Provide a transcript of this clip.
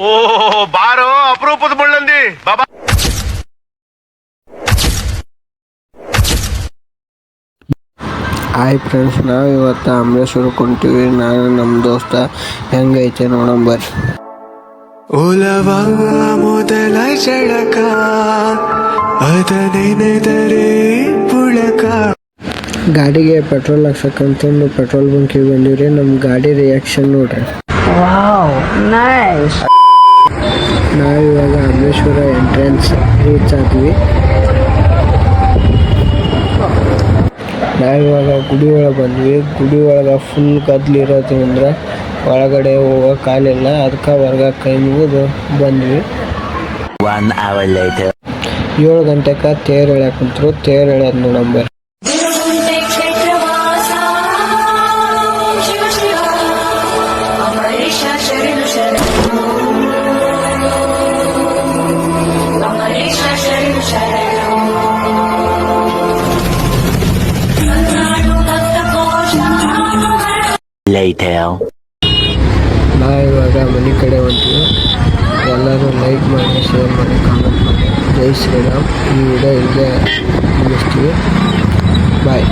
ಓ ಬಾರೋ ಅಪರೂಪದ ಮುಳ್ಳಂದಿ. ಬಾಬಾ. Hi friends ನಾವು ಇವತ್ತು ಅಮರೇಶ್ವರ ಕುಂತೀವಿ. ನಾನು ನಮ್ಮ ದೋಸ್ತ. ಹೆಂಗೈತೆ ನೋಡೋಣ ಬರ್ರಿ ಉಲವ ಮೊದಲ ಜಳಕ ಅದ ನೆನೆದರೆ ಪುಳಕ. ಗಾಡಿಗೆ ಪೆಟ್ರೋಲ್ ಹಾಕ್ಸಕ್ಕಂತಂದು ಪೆಟ್ರೋಲ್ ಬಂಕಿಗೆ ಬಂದಿವ್ರಿ. ನಮ್ಮ ಗಾಡಿ ರಿಯಾಕ್ಷನ್ ನೋಡ್ರಿ. ನಾವಿವಾಗ ಅಮರೇಶ್ವರ ಎಂಟ್ರೆನ್ಸ್ ರೀಚ್ ಆದ್ವಿ ನಾವಿವಾಗ ಗುಡಿ ಒಳಗೆ ಬಂದ್ವಿ. ಗುಡಿ ಒಳಗೆ ಫುಲ್ ಇರೋದು ಇರೋದ್ರಿಂದ ಒಳಗಡೆ ಹೋಗೋ ಕಾಲಿಲ್ಲ ಅದಕ್ಕೆ ವರ್ಗ ಕೈ ಮುಗಿದು ಬಂದ್ವಿ. ಏಳು ಗಂಟೆಗೆ ತೇರು ಎಳ್ಯಾಕ ಕುಂತ್ರು. ತೇರು ಎಳ್ಯೋದು ನೋಡಂಬರ್ Later. ಇವಾಗ ಮನೆ ಕಡೆ ಹೊಂಟಿವಿ ಎಲ್ಲರೂ ಲೈಕ್ ಮಾಡಿ ಶೇರ್ ಮಾಡಿ ಕಾಮೆಂಟ್ ಮಾಡಿ. ಜೈ ಶ್ರೀರಾಮ್. ಈ ವಿಡಿಯೋ ಇಲ್ಲೇ ಮುಗಿಸ್ತೀವಿ. ಬಾಯ್